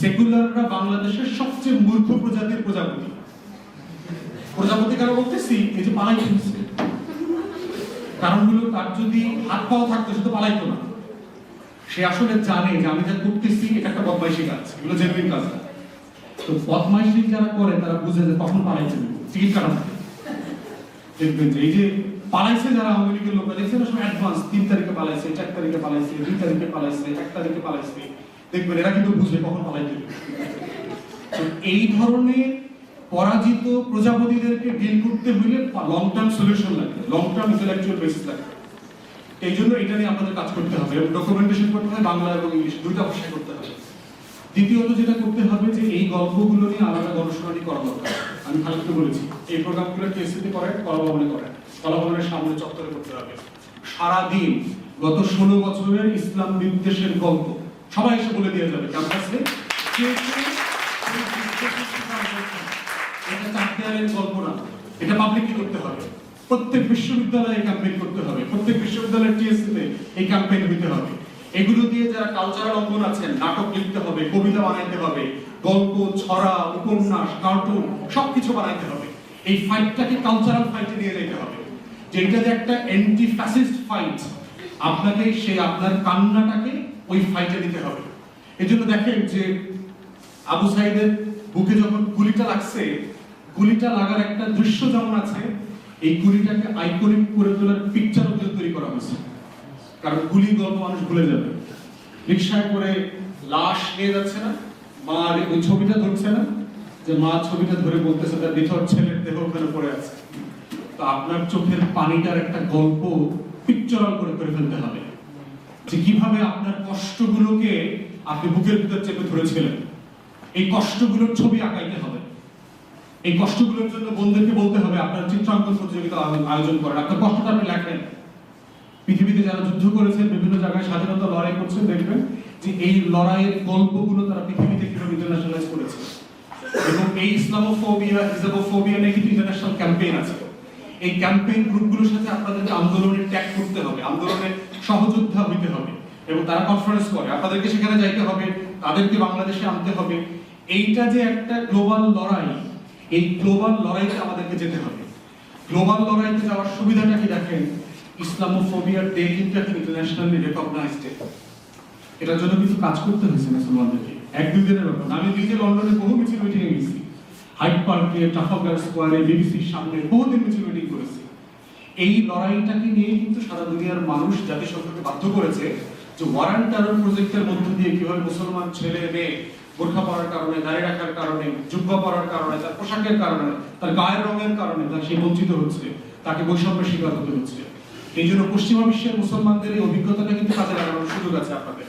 সেকুলাররা বাংলাদেশের সবচেয়ে মূর্খ প্রজাতির প্রজাপতি। প্রজাপতি কেন বলতেছি? এই যে পালাই ফেলছে। কারণ হলো তার যদি হাত পাও থাকতো, সে তো পালাইতো না। সে আসলে জানে যে আমি যা করতেছি, এটা একটা বদমাইশি কাজ। এগুলো জেনুইন কাজ। তো বদমাইশি যারা করে, তারা বুঝে যে কখন পালাইছে। টিকিট কাটা থাকে। দেখবেন যে এই যে পালাইছে যারা আওয়ামী লীগের লোক দেখছেন না সব অ্যাডভান্স তিন তারিখে পালাইছে, চার তারিখে পালাইছে, দুই তারিখে পালাইছে, এক তারিখে পালাইছে। দেখবেন, এরা কিন্তু বুঝে কখন পালাইতে এই ধরনের পরাজিত প্রজাপতিদেরকে ডিল করতে লং টার্ম সলিউশন লাগে লং টার্ম ইন্টেলেকচুয়াল বেসিস লাগে এই জন্য এটা নিয়ে আমাদের কাজ করতে হবে এবং ডকুমেন্টেশন করতে হবে, বাংলা এবং ইংলিশ দুইটা ভাষায় করতে হবে। দ্বিতীয়ত যেটা করতে হবে যে এই গল্পগুলো নিয়ে আলাদা গবেষণাটি করা দরকার। আমি খালিদকে বলেছি, এই প্রোগ্রামগুলো টিএসসিতে করে কলাভবনে করে কলাভবনের সামনে চত্বরে করতে হবে। সারাদিন গত ষোলো বছরের ইসলাম বিদ্বেষের গল্প সবাই এসে বলে দিয়ে যাবে ক্যাম্পাসে। এটা চার দেয়ালের গল্প না। এটা পাবলিকলি করতে হবে। প্রত্যেক বিশ্ববিদ্যালয়ে ক্যাম্পেইন করতে হবে। প্রত্যেক বিশ্ববিদ্যালয়ের টিএসসিতে এই ক্যাম্পেইন হইতে হবে। এগুলো দিয়ে যারা কালচারাল অঙ্গন আছেন, নাটক লিখতে হবে, কবিতা বানাইতে হবে, গল্প, ছড়া, উপন্যাস কার্টুন সবকিছু বানাইতে হবে। এই ফাইটটাকে কালচারাল ফাইটে নিয়ে যেতে হবে। যে এটা যে একটা অ্যান্টি ফ্যাসিস্ট ফাইট আপনাকে সেই আপনার কান্নাটাকে ওই ফাইটে দিতে হবে। এই জন্য দেখেন যে আবু সাইদের বুকে যখন গুলিটা লাগছে, গুলিটা লাগার একটা দৃশ্য যেমন আছে, এই গুলিটাকে আইকনিক করে তোলার পিকচার তৈরি করা হয়েছে। কারণ গুলি গল্প মানুষ ভুলে যাবে। রিক্সায় করে লাশ নিয়ে যাচ্ছে না, মা ওই ছবিটা ধরছে না, যে মা ছবিটা ধরে বলতেছে, তার নিথর ছেলের দেহ ওখানে পড়ে আছে। তো আপনার চোখের পানিটার একটা গল্প পিকচারাল করে করে ফেলতে হবে। যে কীভাবে আপনার কষ্টগুলোকে আপনি বুকের ভিতর চেপে ধরেছিলেন। এই কষ্টগুলোর ছবি আঁকাইতে হবে। এই কষ্টগুলোর জন্য বন্ধুদেরকে বলতে হবে, আপনার চিত্রাঙ্কন প্রতিযোগিতা আয়োজন- করেন। আপনার কষ্টটা আপনি লেখেন। পৃথিবীতে যারা যুদ্ধ করেছেন, বিভিন্ন জায়গায় স্বাধীনতা লড়াই করছেন, দেখবেন যে এই লড়াইয়ের গল্পগুলো তারা পৃথিবীতে কীভাবে ইন্টারন্যাশনালাইজ করেছে। এবং এই ইসলামোফোবিয়া ইসলামোফোবিয়া নিয়ে কিন্তু ইন্টারন্যাশনাল ক্যাম্পেইন আছে। এই ক্যাম্পেইন গ্রুপগুলোর সাথে আপনাদেরকে আন্দোলনে ট্যাগ করতে হবে। আন্দোলনে সহযোদ্ধা হইতে হবে এবং তারা কনফারেন্স করে। আপনাদেরকে সেখানে যাইতে হবে, তাদেরকে বাংলাদেশে আনতে হবে। এইটা যে একটা গ্লোবাল লড়াই, এই গ্লোবাল লড়াইতে আমাদেরকে যেতে হবে। গ্লোবাল লড়াইতে যাওয়ার সুবিধাটা কি দেখেন? ইসলামোফোবিয়ার ডে কিন্তু একটা ইন্টারন্যাশনালি রেকগনাইজড এটার জন্য কিছু কাজ করতে হয়েছে মুসলমানদেরকে। এক দুই দিনের ব্যাপার। আমি নিজে লন্ডনে বহু মিছিল মিটিং গেছি। হাইড পার্কে ট্রাফালগার স্কোয়ারে বিবিসির সামনে বহুদিন মিছিল মিটিং করেছি। এই লড়াইটাকে নিয়ে কিন্তু সারা দুনিয়ার মানুষ জাতিসংঘকে বাধ্য করেছে যে ওয়ারান টারন প্রজেক্টের মধ্য দিয়ে কীভাবে মুসলমান ছেলে মেয়ে বোরখা পরার কারণে, দাড়ি রাখার কারণে, জুব্বা পরার কারণে, তার পোশাকের কারণে, তার গায়ের রঙের কারণে তার সে বঞ্চিত হচ্ছে, তাকে বৈষম্যের শিকার হতে হচ্ছে। এই জন্য পশ্চিমা বিশ্বের মুসলমানদের এই অভিজ্ঞতাটা কিন্তু কাজে লাগানোর সুযোগ আছে আপনাদের।